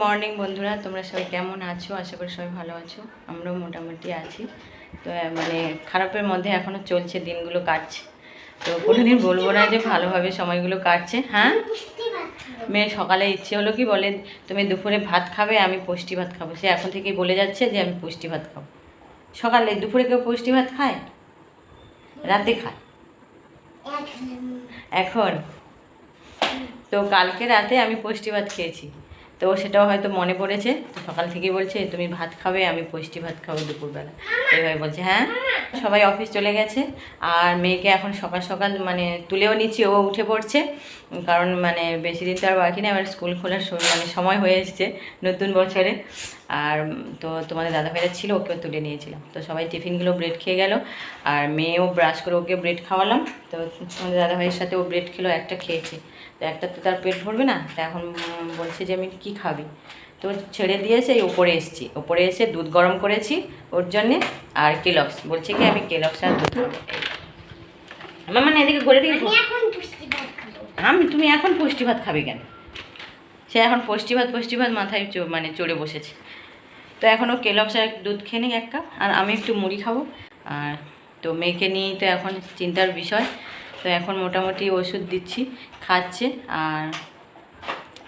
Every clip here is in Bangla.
মর্নিং বন্ধুরা তোমরা সবাই কেমন আছো? আশা করি সবাই ভালো আছো। আমরাও মোটামুটি আছি। তো মানে খারাপের মধ্যে এখনও চলছে দিনগুলো কাটছে। তো কোনোদিন বলব না যে ভালোভাবে সময়গুলো কাটছে হ্যাঁ? মেয়ে সকালে ইচ্ছে হলো কি বলে তুমি দুপুরে ভাত খাবে আমি পুষ্টি ভাত খাব। সে এখন থেকেই বলে যাচ্ছে যে আমি পুষ্টি ভাত খাব। সকালে দুপুরে কেউ পুষ্টি ভাত খায়? রাতে খায়? এখন? তো কালকে রাতে আমি পুষ্টি ভাত খেয়েছি। তো সেটাও হয়তো মনে পড়েছে। সকাল থেকেই বলছে, তুমি ভাত খাবে, আমি পুষ্টি ভাত খাব দুপুরবেলা। এইভাবে বলছে হ্যাঁ? সবাই অফিস চলে গেছে। আর মেয়েকে এখন সকাল সকাল মানে তুলেও নিচ্ছি, ও উঠে পড়ছে। কারণ মানে বেশি দিন তো আর বাকি নেই আমার স্কুল খোলার মানে সময় হয়ে এসছে নতুন বছরে। আর তো তোমাদের দাদাভাইরা ছিল, ওকেও তুলে নিয়েছিলাম। তো সবাই টিফিনগুলো ব্রেড খেয়ে গেল। আর মেয়েও ব্রাশ করে ওকে ব্রেড খাওয়ালাম। তো তোমাদের দাদাভাইয়ের সাথে ও ব্রেড খেলো, একটা খেয়েছে। তো একটা তো তার পেট ভরবে না তো এখন বলছে যে আমি কি খাবি? তো ছেড়ে দিয়েছে এই ওপরে এসেছি। ওপরে এসে দুধ গরম করেছি ওর জন্যে আর কেলক্স। বলছে কি আমি কেলক্স আর দুধ আমার মানে এদিকে ঘুরে দিকে আমি তুমি এখন পুষ্টি ভাত খাবে কেন? সে এখন পুষ্টি ভাত পুষ্টি ভাত মাথায় চ- মানে চড়ে বসেছে। তো এখনও কেলক্স আর দুধ খেয়ে নিই এক কাপ আর আমি একটু মুড়ি খাব। আর তো মেয়েকে নিয়েই তো এখন চিন্তার বিষয়। তো এখন মোটামুটি ওষুধ দিচ্ছি। খাচ্ছে আর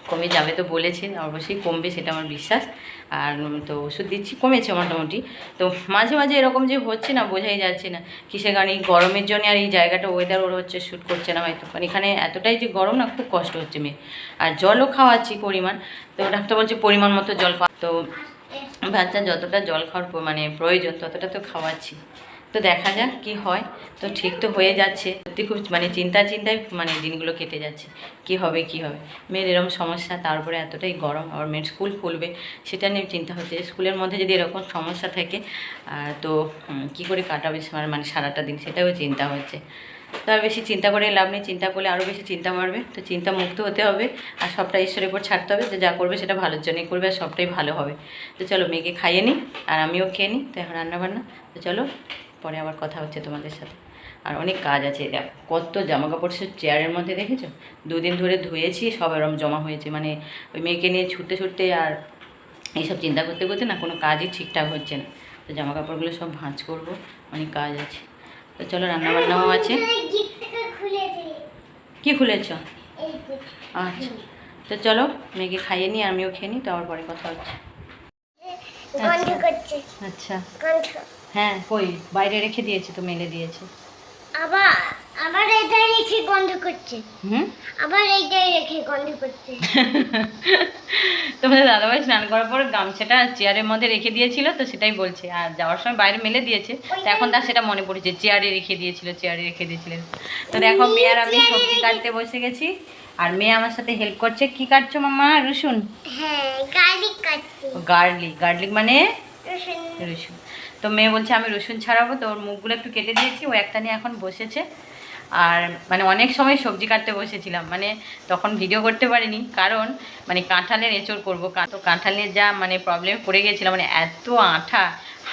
কমে যাবে তো বলেছে, অবশ্যই কমবে সেটা আমার বিশ্বাস। আর তো ওষুধ দিচ্ছি, কমেছে মোটামুটি। তো মাঝে মাঝে এরকম যে হচ্ছে না, বোঝাই যাচ্ছে না। কিসের কারণে এই গরমের জন্য আর এই জায়গাটা ওয়েদার ওর হচ্ছে শ্যুট করছে না হয়তো কারণ এখানে এতটাই যে গরম না, খুব কষ্ট হচ্ছে মেয়ে। আর জলও খাওয়াচ্ছি পরিমাণ। তো ডাক্তার বলছে পরিমাণ মতো জল খাওয়া। তো বাচ্চা যতটা জল খাওয়ার মানে প্রয়োজন, ততটা তো খাওয়াচ্ছি। তো দেখা যাক কি হয়। তো ঠিক তো হয়ে যাচ্ছে। সত্যি খুব মানে চিন্তা চিন্তায় মানে দিনগুলো কেটে যাচ্ছে। কি হবে কি হবে? মেয়ের এরকম সমস্যা তারপরে এতটাই গরম আর মেয়ের স্কুল খুলবে, সেটা নিয়ে চিন্তা হচ্ছে। যে স্কুলের মধ্যে যদি এরকম সমস্যা থাকে তো কি করে কাটাবে সে- মানে সারাটা দিন, সেটাও চিন্তা হচ্ছে। তো আর বেশি চিন্তা করে লাভ নেই, চিন্তা করলে আরও বেশি চিন্তা মারবে। তো চিন্তা মুক্ত হতে হবে, আর সবটা ঈশ্বরের উপর ছাড়তে হবে তো যা করবে সেটা ভালোর জন্যই করবে, আর সবটাই ভালো হবে। তো চলো মেয়েকে খাইয়ে নিই, আর আমিও খেয়ে নিই, তো এখন রান্নাবান্না। তো চলো পরে আবার কথা হচ্ছে তোমাদের সাথে। আর অনেক কাজ আছে দেখ কত জামা কাপড় সে চেয়ারের মধ্যে দেখেছ? দুদিন ধরে ধুয়েছি সব এরম জমা হয়েছে মানে ওই মেয়েকে নিয়ে ছুটতে ছুটতে আর এইসব চিন্তা করতে করতে না কোনো কাজই ঠিকঠাক হচ্ছে না। তো জামা কাপড়গুলো সব ভাঁজ করব অনেক কাজ আছে। তো চলো রান্নাবান্নাও আছে। কি খুলেছ? আচ্ছা। তো চলো মেয়েকে খাইয়ে নিই আমিও খেয়ে নিই তো আবার পরে কথা হচ্ছে। আচ্ছা। গন্ধ হ্যাঁ কই? বাইরে রেখে দিয়েছে তো মেলে দিয়েছে। আবার আবার এইটাই রেখে গন্ধ করছে। হুম? আবার এইটাই রেখে গন্ধ করছে। তোমাদের দাদাভাই স্নান করার পর গামছাটা চেয়ারের মধ্যে রেখে দিয়েছিল তো সেটাই বলছে। আর যাওয়ার সময় বাইরে মেলে দিয়েছে। তো এখন তার সেটা মনে পড়েছে চেয়ারে রেখে দিয়েছিল চেয়ারে রেখে দিয়েছিলেন। তো দেখো মেয়ে আর আমি সবজি কাটতে বসে গেছি। আর মেয়ে আমার সাথে হেল্প করছে। কি কাটছো মামা রসুন? হ্যাঁ গার্লিক গার্লিক গার্লিক মানে? রসুন। রসুন। তো মেয়ে বলছে আমি রসুন ছাড়াবো। তো ওর মুখগুলো একটু কেটে দিয়েছি। ও একটা নিয়ে এখন বসেছে। আর মানে অনেক সময় সবজি কাটতে বসেছিলাম মানে তখন ভিডিও করতে পারিনি, কারণ মানে কাঁঠালের এঁচড় করব তো কাঁঠালের যা মানে প্রবলেম পড়ে গেছিলাম মানে এত আঠা,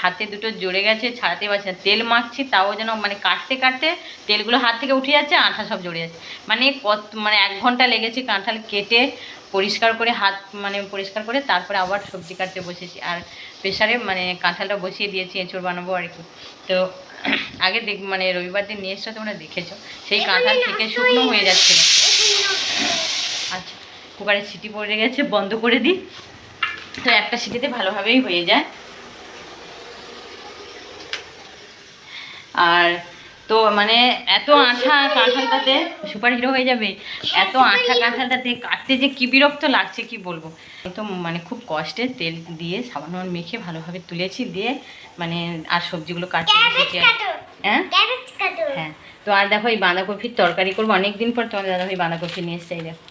হাতে দুটো জড়ে গেছে, ছাড়াতে পারছি না, তেল মাখছি, তাও যেন মানে কাটতে কাটতে তেলগুলো হাত থেকে উঠে যাচ্ছে, আঠা সব জড়ে যাচ্ছে। মানে কত মানে এক ঘণ্টা লেগেছে কাঁঠাল কেটে পরিষ্কার করে হাত মানে পরিষ্কার করে তারপরে আবার সবজি কাটতে বসেছি। আর প্রেশারে মানে কাঁঠালটা বসিয়ে দিয়েছি, এঁচড় বানাবো আর কি। তো আগে দেখ মানে রবিবার দিন নিয়ে এসছো তোমরা দেখেছ। সেই কাঁঠাল থেকে শুকনো হয়ে যাচ্ছে আচ্ছা কুকারের সিটি পড়ে গেছে বন্ধ করে দিই। তো একটা সিটিতে ভালোভাবেই হয়ে যায়। আর তো মানে এত আঠা কাঁঠালটাতে সুপার হিরো হয়ে যাবে এত আঠা কাঁঠালটাতে কাটতে যে কি বিরক্ত লাগছে কি বলব? তো মানে খুব কষ্টে তেল দিয়ে সামান্য মেখে ভালোভাবে তুলেছি দিয়ে মানে আর সবজিগুলো কাটতে হ্যাঁ? হ্যাঁ। তো আর দেখো এই বাঁধাকপির তরকারি করব অনেকদিন পর তোমার দাদা ভাই বাঁধাকপি নিয়ে এসছে এই দেখো।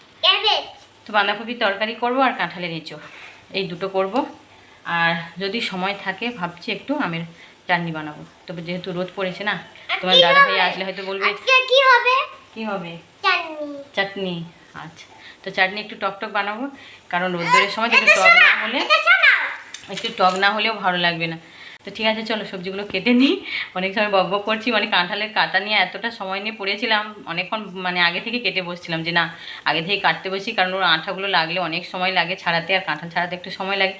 তো বাঁধাকপির তরকারি করব আর কাঁঠালের এঁচো এই দুটো করব। আর যদি সময় থাকে ভাবছি একটু আমের চাটনি বানাবো। তবে যেহেতু রোদ পড়েছে না তোমার দাদা ভাই আসলে হয়তো বলবে কি হবে? কি হবে? চাটনি। চাটনি আচ্ছা। তো চাটনি একটু টক টক বানাবো কারণ রোদ্দুরের সময় একটু টক না হলে একটু টক না হলেও ভালো লাগবে না। তো ঠিক আছে, চলো সবজিগুলো কেটে নিই। অনেক সময় বক বক করছি মানে কাঁঠালের কাটা নিয়ে এতটা সময় নিয়ে পড়েছিলাম, অনেকক্ষণ মানে আগে থেকে কেটে বসছিলাম যে না, আগে থেকে কাটতে বসি, কারণ ওর আঠাগুলো লাগলে অনেক সময় লাগে ছাড়াতে, আর কাঁঠাল ছাড়াতে একটু সময় লাগে।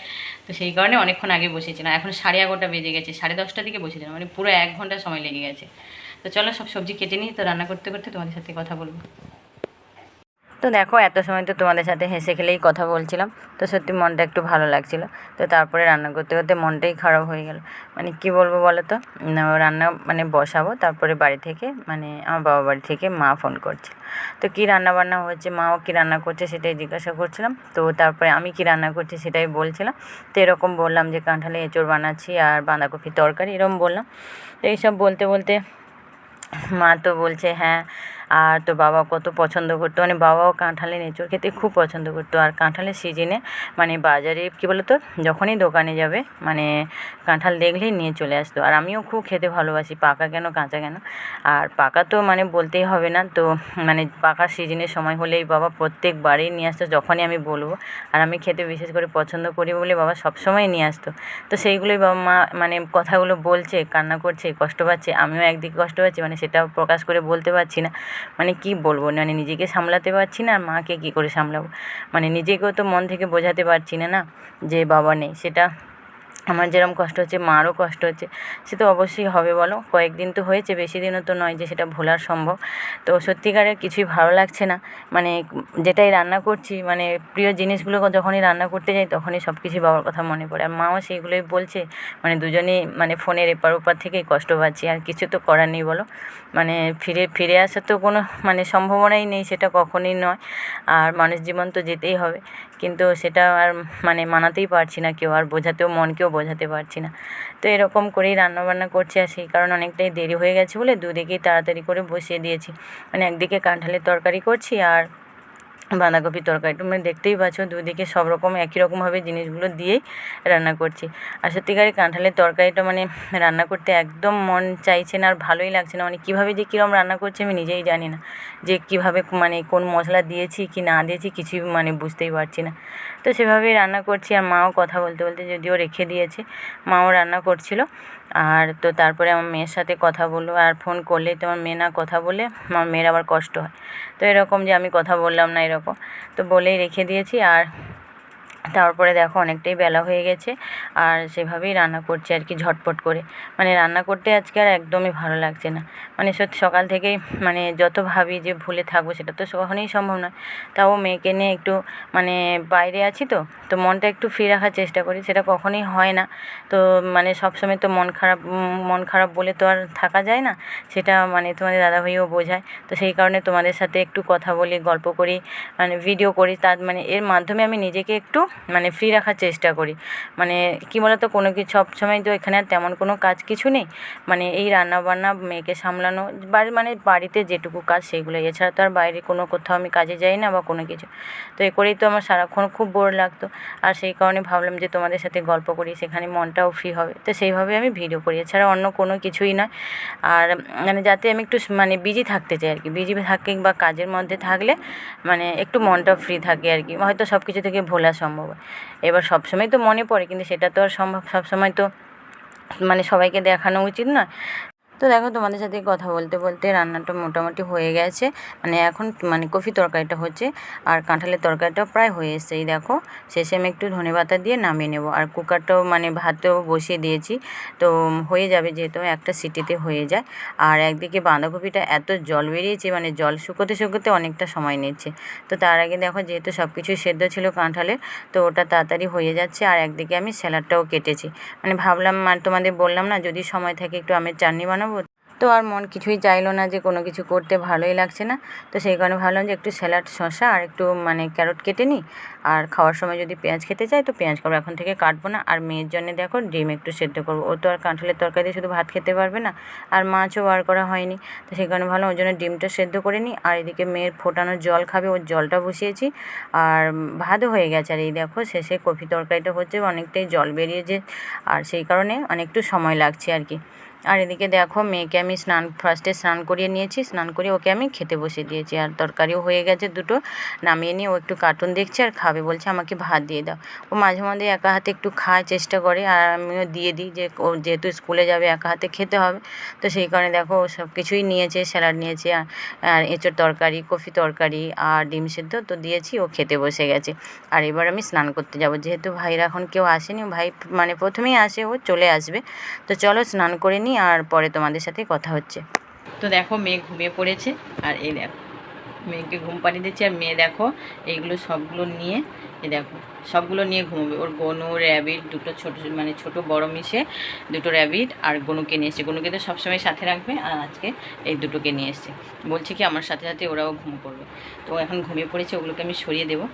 তো সেই কারণে অনেকক্ষণ আগে বসেছিলাম। এখন সাড়ে এগারোটা বেজে গেছে, সাড়ে দশটার দিকে বসেছিলাম মানে পুরো এক ঘণ্টা সময় লেগে গেছে। তো চলো সব সবজি কেটে নিই, তো রান্না করতে করতে তোমাদের সাথে কথা বলব। তো দেখো, এত সময় তো তোমাদের সাথে হেসে খেলেই কথা বলছিলাম। তো সত্যি মনটা একটু ভালো লাগছিল। তো তারপরে রান্না করতে করতে মনটাই খারাপ হয়ে গেল। মানে কি বলব বলো তো? রান্না মানে বসাবো, তারপরে বাড়ি থেকে মানে আমার বাবা বাড়ি থেকে মা ফোন করছে। তো কী রান্না বান্না হচ্ছে, মাও কী রান্না করছে সেটাই জিজ্ঞাসা করছিলাম। তো তারপরে আমি কি রান্না করছি সেটাই বলছিলাম। তো এরকম বললাম যে, কাঁঠালে এঁচড় বানাচ্ছি আর বাঁধাকপির তরকারি এরকম বললাম। তো এইসব বলতে বলতে মা তো বলছে হ্যাঁ আর তো বাবা কত পছন্দ করতো। মানে বাবাও কাঁঠালের এঁচড় খেতে খুব পছন্দ করতো। আর কাঁঠালের সিজনে মানে বাজারে কী বলতো? যখনই দোকানে যাবে মানে কাঁঠাল দেখলেই নিয়ে চলে আসতো। আর আমিও খুব খেতে ভালোবাসি, পাকা কেন, কাঁচা কেন? আর পাকা তো মানে বলতেই হবে না। তো মানে পাকার সিজনের সময় হলেই বাবা প্রত্যেকবারই নিয়ে আসতো, যখনই আমি বলব। আর আমি খেতে বিশেষ করে পছন্দ করি বলে বাবা সবসময় নিয়ে আসতো। তো সেইগুলোই বাবা মা মানে কথাগুলো বলছে, কান্না করছে, কষ্ট পাচ্ছে। আমিও একদিকে কষ্ট পাচ্ছি মানে সেটাও প্রকাশ করে বলতে পারছি না। মানে কি বলব মানে নিজেকে সামলাতে পারছি না আর মাকে কী করে সামলাবো? মানে নিজেকেও তো মন থেকে বোঝাতে পারছি না না যে বাবা নেই, সেটা আমার যেরকম কষ্ট হচ্ছে, মারও কষ্ট হচ্ছে, সে তো অবশ্যই হবে বলো। কয়েকদিন তো হয়েছে, বেশি দিনও তো নয় যে সেটা ভোলার সম্ভব। তো সত্যিকারের কিছুই ভালো লাগছে না। মানে যেটাই রান্না করছি মানে প্রিয় জিনিসগুলো যখনই রান্না করতে যাই, তখনই সব কিছুই বাবার কথা মনে পড়ে। আর মাও সেইগুলোই বলছে মানে দুজনেই মানে ফোনের এপার ওপার থেকেই কষ্ট পাচ্ছি, আর কিছু তো করার নেই বলো। মানে ফিরে ফিরে আসার তো কোনো মানে সম্ভাবনাই নেই, সেটা কখনই নয়। আর মানুষ জীবন তো যেতেই হবে। কিন্তু সেটা আর মানে মানাতেই পারছি না কেউ, আর বোঝাতেও, মনকেও বোঝাতে পারছি না। তো এরকম করেই রান্নাবান্না করছি, আর সেই কারণে অনেকটাই দেরি হয়ে গেছে বলে দুদিকেই তাড়াতাড়ি করে বসিয়ে দিয়েছি। মানে একদিকে কাঁঠালের তরকারি করছি, আর বাঁধাকপির তরকারি। তোমরা দেখতেই পাচ্ছ দুদিকে সব রকম একই রকমভাবে জিনিসগুলো দিয়েই রান্না করছি। আর সত্যিকারের কাঁঠালের তরকারিটা মানে রান্না করতে একদম মন চাইছে না আর ভালোই লাগছে না। মানে কীভাবে যে কীরকম রান্না করছি আমি নিজেই জানি না। যে কীভাবে মানে কোন মশলা দিয়েছি, কি না দিয়েছি কিছুই মানে বুঝতেই পারছি না। তো সেভাবেই রান্না করছি আর মাও কথা বলতে বলতে যদিও রেখে দিয়েছে, মাও রান্না করছিল। আর তো তারপরে আমার মেয়ের সাথে কথা বলল, আর ফোন করলেই তো আমার মেয়ে না কথা বলে, আমার মেয়ের আবার কষ্ট হয়। তো এরকম যে আমি কথা বললাম না এরকম, তো বলেই রেখে দিয়েছি। আর তারপরে দেখো অনেকটাই বেলা হয়ে গেছে, আর সেভাবেই রান্না করছি আর কি ঝটপট করে। মানে রান্না করতে আজকে আর একদমই ভালো লাগছে না। মানে সত্যি সকাল থেকেই মানে যত ভাবি যে ভুলে থাকব সেটা তো কখনোই সম্ভব নয়। তাও মেয়েকে নিয়ে একটু মানে বাইরে আছি তো তো মনটা একটু ফ্রি রাখার চেষ্টা করি, সেটা কখনোই হয় না। তো মানে সবসময় তো মন খারাপ মন খারাপ বলে তো আর থাকা যায় না, সেটা মানে তোমাদের দাদাভাইও বোঝায়। তো সেই কারণে তোমাদের সাথে একটু কথা বলি, গল্প করি মানে ভিডিও করি, তার মানে এর মাধ্যমে আমি নিজেকে একটু মানে ফ্রি রাখার চেষ্টা করি। মানে কী বলতো, কোনো কিছু সবসময় তো এখানে আর তেমন কোনো কাজ কিছু নেই। মানে এই রান্না বান্না মেয়েকে সামলানো বাড়ি মানে বাড়িতে যেটুকু কাজ সেইগুলো এছাড়া তো আর বাইরে কোনো কোথাও আমি কাজে যাই না বা কোনো কিছু। তো এ করেই তো আমার সারাক্ষণ খুব বোর লাগতো। আর সেই কারণে ভাবলাম যে তোমাদের সাথে গল্প করি, সেখানে মনটাও ফ্রি হবে। তো সেইভাবে আমি ভিডিও করি। এছাড়া অন্য কোনো কিছুই নয়। আর মানে যাতে আমি একটু মানে বিজি থাকতে চাই আর কি বিজি থাকি বা কাজের মধ্যে থাকলে মানে একটু মনটা ফ্রি থাকে আর কি হয়তো সব কিছু থেকে ভোলা সম্ভব। হয় এবার সবসময় তো মনে পড়ে, কিন্তু সেটা তো আর সম্ভব, সবসময় তো মানে সবাইকে দেখানো উচিত নয়। তো দেখো তোমাদের সাথে কথা বলতে বলতে রান্নাটা মোটামুটি হয়ে গেছে। মানে এখন মানে কফি তরকারিটা হচ্ছে আর কাঁঠালের তরকারিটাও প্রায় হয়ে এসছে, এই দেখো। শেষে আমি একটু ধনে পাতা দিয়ে নামিয়ে নেব আর কুকারটাও মানে ভাতও বসিয়ে দিয়েছি। তো হয়ে যাবে যেহেতু একটা সিটিতে হয়ে যায়। আর একদিকে বাঁধাকপিটা এত জল বেরিয়েছে মানে জল শুকোতে শুকোতে অনেকটা সময় নিচ্ছে। তো তার আগে দেখো যেহেতু সব কিছুই সেদ্ধ ছিল কাঁঠালের, তো ওটা তাড়াতাড়ি হয়ে যাচ্ছে আর একদিকে আমি স্যালাডটাও কেটেছি। মানে ভাবলাম আর তোমাদের বললাম না, যদি সময় থাকে একটু আমের চাটনি বানাবো। তো আর মন কিছুই চাইলো না যে কোনো কিছু করতে, ভালোই লাগছে না। তো সেই কারণে ভাবলাম যে একটু স্যালাড, শসা আর একটু মানে ক্যারট কেটে নিই। আর খাওয়ার সময় যদি পেঁয়াজ খেতে চাই তো পেঁয়াজ করব এখন থেকে কাটবো না। আর মেয়ের জন্য দেখো ডিম একটু সেদ্ধ করব। ও তো আর কাঁঠালের তরকারি দিয়ে শুধু ভাত খেতে পারবে না, আর মাছও বার করা হয়নি। তো সেই কারণে ভাবলাম ওই জন্য ডিমটা সেদ্ধ করে নিই। আর এদিকে মেয়ের ফোটানো জল খাবে, ওর জলটা বসিয়েছি। আর ভাতও হয়ে গেছে। আর এই দেখো শেষে কফি তরকারিটা হচ্ছে, অনেকটাই জল বেরিয়েছে। আর সেই কারণে অনেকটু সময় লাগছে আর কি। আর এদিকে দেখো, মেয়েকে আমি স্নান ফার্স্টে স্নান করিয়ে নিয়েছি। স্নান করিয়ে ওকে আমি খেতে বসিয়ে দিয়েছি। আর তরকারিও হয়ে গেছে দুটো। নামিয়ে নিয়ে ও একটু কার্টুন দেখছে আর খাবে। বলছে, আমাকে ভাত দিয়ে দাও। ও মাঝে মধ্যে একা হাতে একটু খাওয়ার চেষ্টা করে। আর আমিও দিয়ে দিই যে, ও যেহেতু স্কুলে যাবে, একা হাতে খেতে হবে। তো সেই কারণে দেখো, ও সব কিছুই নিয়েছে, স্যালাড নিয়েছে, আর- এঁচোড় তরকারি, কফি তরকারি, আর ডিম সেদ্ধ। তো দিয়েছি, ও খেতে বসে গেছে। আর এবার আমি স্নান করতে যাব। যেহেতু ভাইরা এখন কেউ আসেনি, ভাই মানে প্রথমেই আসে, ও চলে আসবে। তো চলো স্নান করে নিই আর পরে তোমাদের সাথে কথা হচ্ছে। তো দেখো মেয়ে ঘুমিয়ে পড়েছে আর এই দেখো, মেয়েকে ঘুম পাড়িয়ে দিচ্ছি আর মেয়ে দেখো এইগুলো সবগুলো নিয়ে এই দেখো, সবগুলো নিয়ে ঘুমোবে। ওর গনু র্যাবিট দুটো ছোটো মানে ছোট, বড় মিশে দুটো র্যাবিট আর গনুকে নিয়ে এসছে। গনুকে তো সবসময় সাথে রাখবে আর আজকে এই দুটোকে নিয়ে এসছে। বলছে কি, আমার সাথে সাথে ওরাও ঘুম পড়বে তো এখন ঘুমিয়ে পড়েছে, ওগুলোকে আমি সরিয়ে দেবো।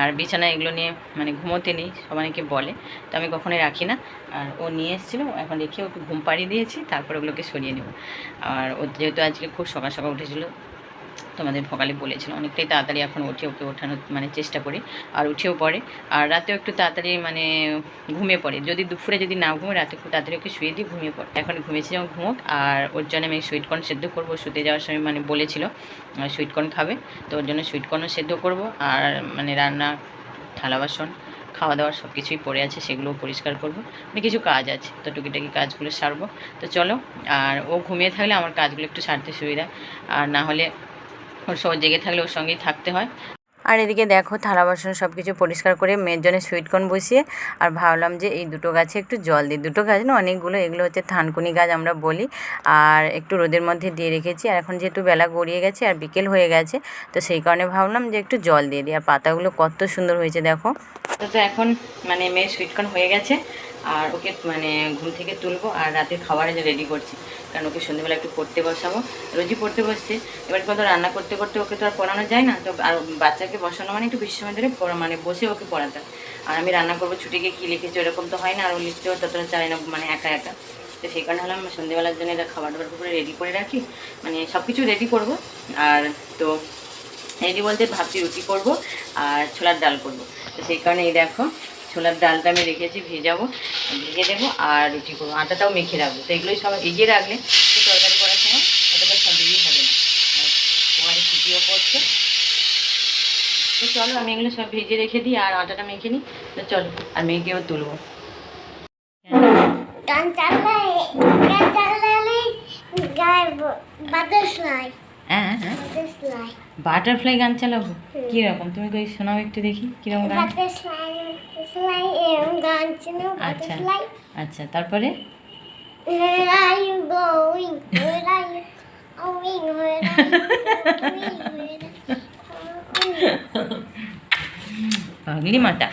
আর বিছানা এগুলো নিয়ে মানে ঘুমোতে নেই, সবাইকে বলে। তো আমি কখনোই রাখি না। আর ও নিয়ে এসেছিল, এখন রেখে ওকে ঘুম পাড়িয়ে দিয়েছি, তারপর ওগুলোকে সরিয়ে নেব। আর ও যেহেতু আজকে খুব সকাল সকাল উঠেছিল তোমাদের সকালে বলেছিল। অনেকটাই তাড়াতাড়ি এখন উঠে ওকে ওঠানোর মানে চেষ্টা করি, আর উঠেও পড়ে। আর রাতেও একটু তাড়াতাড়ি মানে ঘুমিয়ে পড়ে। যদি দুপুরে যদি না ঘুমে, রাতে খুব তাড়াতাড়ি ওকে শুয়ে দিয়ে ঘুমিয়ে পড়ে। এখন ঘুমিয়েছি যখন ঘুমোক, আর ওর জন্য আমি সুইট কর্ন সেদ্ধ করব। শুতে যাওয়ার সময় মানে বলেছিল সুইট কর্ন খাবে। তো ওর জন্য সুইট কর্নও সেদ্ধ করব। আর মানে রান্না, থালা বাসন, খাওয়া দাওয়া সব কিছুই পড়ে আছে, সেগুলোও পরিষ্কার করব। মানে কিছু কাজ আছে, তো টুকিটাকি কাজগুলো সারবো। তো চলো, আর ও ঘুমিয়ে থাকলে আমার কাজগুলো একটু সারতে সুবিধা। আর না হলে ওর সব জেগে থাকলে ওর সঙ্গেই থাকতে হয়। আর এদিকে দেখো থালা বাসন সব কিছু পরিষ্কার করে মেয়ের জন্য সুইটকর্ন বসিয়ে আর ভাবলাম যে এই দুটো গাছে একটু জল দিই। দুটো গাছ না অনেকগুলো এগুলো হচ্ছে থানকুনি গাছ আমরা বলি আর একটু রোদের মধ্যে দিয়ে রেখেছি। আর এখন যেহেতু বেলা গড়িয়ে গেছে আর বিকেল হয়ে গেছে তো সেই কারণে ভাবলাম যে একটু জল দিয়ে দিই। আর পাতাগুলো কত সুন্দর হয়েছে দেখো। তো তো এখন মানে মেয়ের সুইটকর্ন হয়ে গেছে। আর ওকে মানে ঘুম থেকে তুলবো আর রাতের খাবারে যে রেডি করছি। কারণ ওকে সন্ধ্যেবেলা একটু পড়তে বসাবো। রোজই পড়তে বসছে। এবার কত রান্না করতে করতে ওকে তো আর পড়ানো যায় না। তো আর বাচ্চাকে বসানো মানে একটু বেশি সময় ধরে মানে বসে ওকে পড়াতে আর আমি রান্না করব ছুটিকে কী লিখেছি ওরকম তো হয় না। আর ও লিখতেও ততটা চায় না মানে একা একা। তো সেই কারণে হলাম সন্ধ্যেবেলার জন্য এটা খাবার দাবার করে রেডি করে রাখি। মানে সব কিছু রেডি করব। আর তো রেডি বলতে ভাবছি রুটি করব আর ছোলার ডাল করব। তো সেই কারণে এই দেখো ছোলার ডালটা আমি রেখেছি ভেজাবো ভেজে দেবো আর রুটি করব। আটাটাও মেখে রাখব। তো এগুলোই সব এগিয়ে রাখলে তো তরকারি করার সময় এতটা সব দেরি হবে না। তোমাদের ছুটিও পড়ছে তো চলো আমি এগুলো সব ভেজে রেখে দিই আর আটাটা মেখে নিই। তো চলো আর মেয়েকেও তুলবো। হ্যাঁ হ্যাঁ। বাটারফ্লাই গান চালাবো? কীরকম? তুমি কই শোনাও একটু দেখি, কীরকম গান? আচ্ছা আচ্ছা তারপরে? পাগলি মাটা।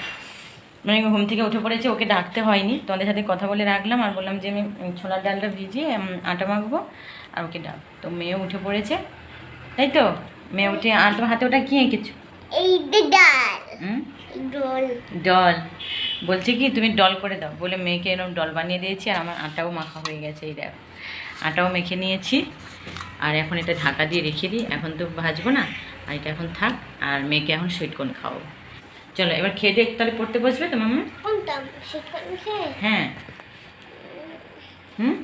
মানে ঘুম থেকে উঠে পড়েছে, ওকে ডাকতে হয়নি। তোমাদের সাথে কথা বলে রাখলাম আর বললাম যে আমি ছোলার ডালটা ভিজিয়ে আটা মাখবো, আর ওকে ডাক। তো মেয়ে উঠে পড়েছে। তাই তো? মেয়ে উঠে আর তোমার হাতে ওটা কি এঁকেছো এই ডাল। হুম? ডল। ডল। বলছে কি তুমি ডল করে দাও। বলে মেয়েকে এরকম ডল বানিয়ে দিয়েছি আর আমার আটাও মাখা হয়ে গেছে এই দেখো। আটাও মেখে নিয়েছি আর এখন এটা ঢাকা দিয়ে রেখে দিই। এখন তো ভাজবো না আর এটা এখন থাক আর মেয়েকে এখন সুইট কোন খাওয়াবো। চলো এবার খেয়ে দিয়ে তাহলে পড়তে বসবে তো সেটা হ্যাঁ। হুম?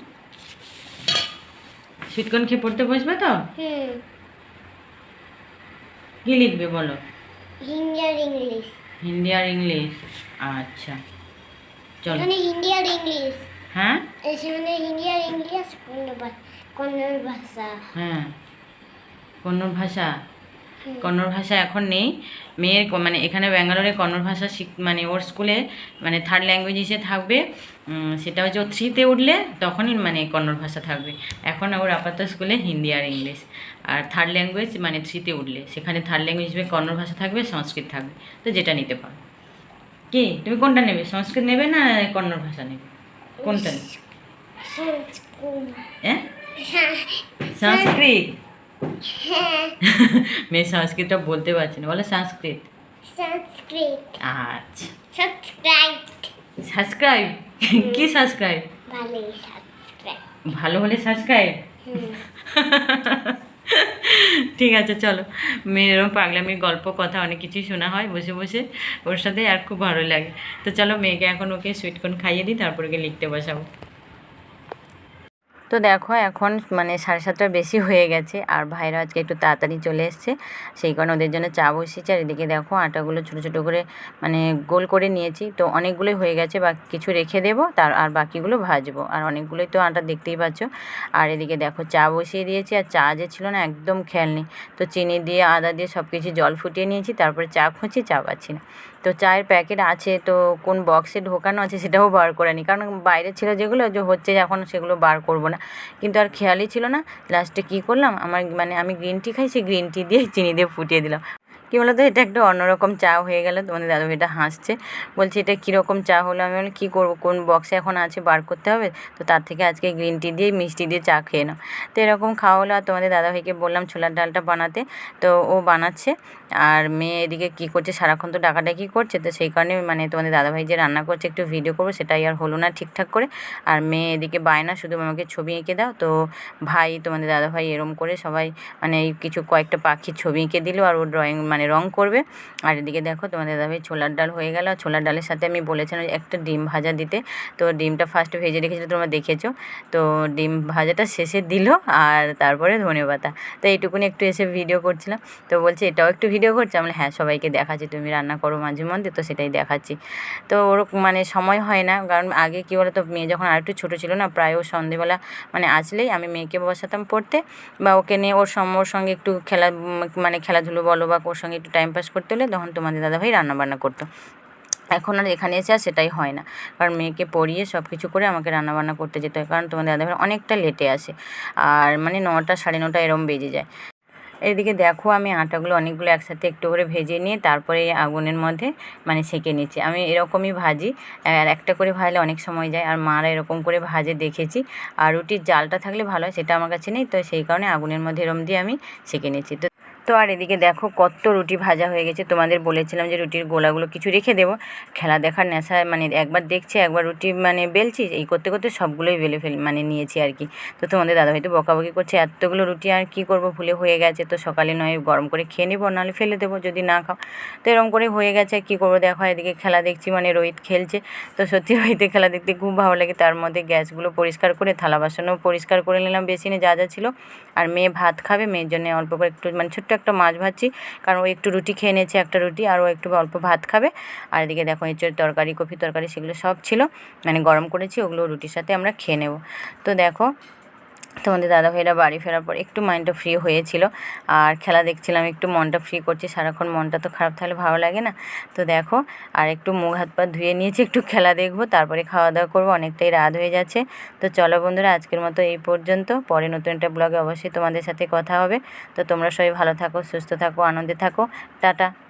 সুইটকর্ন খেয়ে পড়তে বসবে তো? হুম। কি লিখবে বলো? হিন্দি আর ইংলিশ। হিন্দি আর ইংলিশ? আচ্ছা। চলো। এখানে হিন্দি আর ইংলিশ। হ্যাঁ? এখানে হিন্দি আর ইংলিশ কোন ভাষা। হ্যাঁ। কোন ভাষা। কন্নড় ভাষা এখন নেই। মেয়ের মানে এখানে ব্যাঙ্গালোরে কন্নড় ভাষা শিখ মানে ওর স্কুলে মানে থার্ড ল্যাঙ্গুয়েজ হিসেবে থাকবে। সেটা হচ্ছে ও থ্রিতে উঠলে তখনই মানে কন্নড় ভাষা থাকবে। এখন ওর আপাতত স্কুলে হিন্দি আর ইংলিশ। আর থার্ড ল্যাঙ্গুয়েজ মানে থ্রিতে উঠলে। সেখানে থার্ড ল্যাঙ্গুয়েজ হিসেবে কন্নড় ভাষা থাকবে সংস্কৃত থাকবে। তো যেটা নিতে পারো। কি? তুমি কোনটা নেবে? সংস্কৃত নেবে না কন্নড় ভাষা নেবে? কোনটা নেবে? সংস্কৃত। হ্যাঁ? সংস্কৃত। হ্যাঁ মেয়ে সংস্কৃতটা বলতে পারছি না। বলো সংস্কৃত। সংস্কৃত। আচ্ছা। সাবস্ক্রাইব। সাবস্ক্রাইব? কি সাবস্ক্রাইব? ভালোই সাবস্ক্রাইব। ভালো হলে সাবস্ক্রাইব? ঠিক আছে চলো। মেয়ের এরকম পাগলামির গল্প কথা অনেক কিছুই শোনা হয় বসে বসে। ওর সাথে আর খুব ভালো লাগে। তো চলো মেয়েকে এখন ওকে সুইটকর্ন খাইয়ে দিই তারপর ওকে লিখতে বসাবো। তো দেখো এখন মানে সাড়ে সাতটার বেশি হয়ে গেছে, আর ভাইরা আজকে একটু তাড়াতাড়ি চলে এসছে। সেই কারণে ওদের জন্য চা বসিয়েছে, আর এদিকে দেখো আটাগুলো ছোটো ছোটো করে মানে গোল করে নিয়েছি। তো অনেকগুলোই হয়ে গেছে, বা কিছু রেখে দেবো, তার আর বাকিগুলো ভাজবো। আর অনেকগুলোই তো আটা দেখতেই পাচ্ছ। আর এদিকে দেখো চা বসিয়ে দিয়েছি, আর চা যে ছিল না একদম খেয়াল নেই তো চিনি দিয়ে, আদা দিয়ে সব কিছু জল ফুটিয়ে নিয়েছি, তারপরে চা খুঁজছি, চা পাচ্ছি না। তো চায়ের প্যাকেট আছে, তো কোন বক্সে ঢোকানো আছে সেটাও বার করে নি কারণ বাইরে ছিল যেগুলো, যে হচ্ছে এখন সেগুলো বার করব না। কিন্তু আর খেয়ালই ছিল না। লাস্টে কী করলাম? আমার মানে আমি গ্রিন টি খাই, সেই গ্রিন টি দিয়ে চিনি দিয়ে ফুটিয়ে দিলাম। কী বলো তো এটা একটা অন্যরকম চা হয়ে গেল। তোমাদের দাদু এটা হাসছে। বলছে, এটা কীরকম চা হলো? আমি বলি কী করব? কোন বক্সে এখন আছে? বার করতে হবে? তো তার থেকে আজকে গ্রিন টি দিয়ে, মিষ্টি দিয়ে চা খেয়ে নাও। তো এরকম খাওয়া হলো। আর তোমাদের দাদাভাইকে বললাম, ছোলার ডালটা বানাতে। তো ও বানাচ্ছে। আর মেয়ে এদিকে কী করছে? সারাক্ষণ তো ডাকাডাকি করছে। তো সেই কারণে মানে তোমাদের দাদাভাই যে রান্না করছে, একটু ভিডিও করব। সেটাই আর হলো না ঠিকঠাক করে। আর মেয়ে এদিকে বায়না, শুধু আমাকে ছবি এঁকে দাও। তো ভাই, তোমাদের দাদাভাই এরম করে সবাই মানে কিছু কয়েকটা পাখির ছবি এঁকে দিল। আর ও ড্রয়িং মানে রং করবে। আর এদিকে দেখো তোমাদের দাদাভাই ছোলার ডাল হয়ে গেল। ছোলার ডালের সাথে আমি বলেছিলাম একটা ডিম ভাজা দিতে। তো ডিমটা ফার্স্ট ভেজে রেখেছিল তোমরা দেখেছ। তো ডিম ভাজাটা শেষে দিল আর তারপরে ধনে পাতা। তো এইটুকুনি একটু এসে ভিডিও করছিলাম। তো বলছে, এটাও একটু ভিডিও করছে? আমি হ্যাঁ সবাইকে দেখাচ্ছি। তুমি রান্না করো মাঝে মধ্যে, তো সেটাই দেখাচ্ছি। তো ওরকম মানে সময় হয় না। কারণ আগে কী বলো তো মেয়ে যখন আর একটু ছোটো ছিল না, প্রায় ও সন্ধেবেলা মানে আসলেই আমি মেয়েকে বসাতাম পড়তে। বা ওকে নিয়ে ওর ওর সঙ্গে একটু খেলা মানে খেলাধুলো বলো বা ওর সঙ্গে একটু টাইম পাস করতে হলে তখন তোমাদের দাদাভাই রান্নাবান্না করতো। এখন আর এখানে এসে আর সেটাই হয় না। কারণ মেয়েকে পড়িয়ে সব কিছু করে আমাকে রান্নাবান্না করতে যেতে হয়। কারণ তোমাদের দাদাভাই অনেকটা লেটে আসে। আর মানে নটা সাড়ে নটা এরম বেজে যায়। এদিকে দেখো আমি আটাগুলো অনেকগুলো একসাথে একটু করে ভেজে নিয়ে তারপরে আগুনের মধ্যে মানে সেঁকে নিচ্ছি। আমি এরকমই ভাজি। আর একটা করে ভাজলে অনেক সময় যায়। আর মারা এরকম করে ভাজে দেখেছি। আর রুটির জালটা থাকলে ভালো হয়, সেটা আমার কাছে নেই। তো সেই কারণে আগুনের মধ্যে এরম দিয়ে আমি সেঁকে নিচ্ছি। তো তো আর এদিকে দেখো কত রুটি ভাজা হয়ে গেছে। তোমাদের বলেছিলাম যে রুটির গোলাগুলো কিছু রেখে দেবো। খেলা দেখার নেশায় মানে একবার দেখছি, একবার রুটি মানে বেলছি, এই করতে করতে সবগুলোই বেলে ফেল মানে নিয়েছি আর কি। তো তোমাদের দাদাভাই তো বকাবকি করছে, এতগুলো রুটি আর কি করব? ভুলে হয়ে গেছে তো সকালে নয়, গরম করে খেয়ে নেব, নাহলে ফেলে দেবো যদি না খাও। তো এরকম করে হয়ে গেছে, কী করব দেখো এদিকে খেলা দেখছি মানে রোহিত খেলছে। তো সত্যি রোহিতে খেলা দেখতে খুব ভালো লাগে, তার মধ্যে গ্যাসগুলো পরিষ্কার করে, থালা বাসনও পরিষ্কার করে নিলাম, বেসিনে যা যা ছিল। আর মেয়ে ভাত খাবে, মেয়ের জন্য অল্প করে একটু মানে ছোট্ট একটা মাছ ভাজছি। কারণ ও একটু রুটি খেয়ে নিয়েছে একটা রুটি, আর ও একটু অল্প ভাত খাবে। আর এদিকে দেখো এঁচড়ের তরকারি, কফি তরকারি, সেগুলো সব ছিল। মানে গরম করেছি, ওগুলো রুটির সাথে আমরা খেয়ে নেব। তো দেখো তোমাদের দাদাভাইরা বাড়ি ফেরার পর একটু মাইন্ডটা ফ্রি হয়েছিল। আর খেলা দেখছিলাম, একটু মনটা ফ্রি করছি, সারাক্ষণ মনটা তো খারাপ থাকলে ভালো লাগে না। তো দেখো, আর একটু মুখ হাত পা ধুয়ে নিয়েছি, একটু খেলা দেখব, তারপরে খাওয়া দাওয়া করব, অনেকটাই রাত হয়ে যাচ্ছে। তো চলো বন্ধুরা, আজকের মতো এই পর্যন্ত। পরে নতুন একটা ব্লগে অবশ্যই তোমাদের সাথে কথা হবে। তো তোমরা সবাই ভালো থাকো, সুস্থ থাকো, আনন্দে থাকো। টাটা।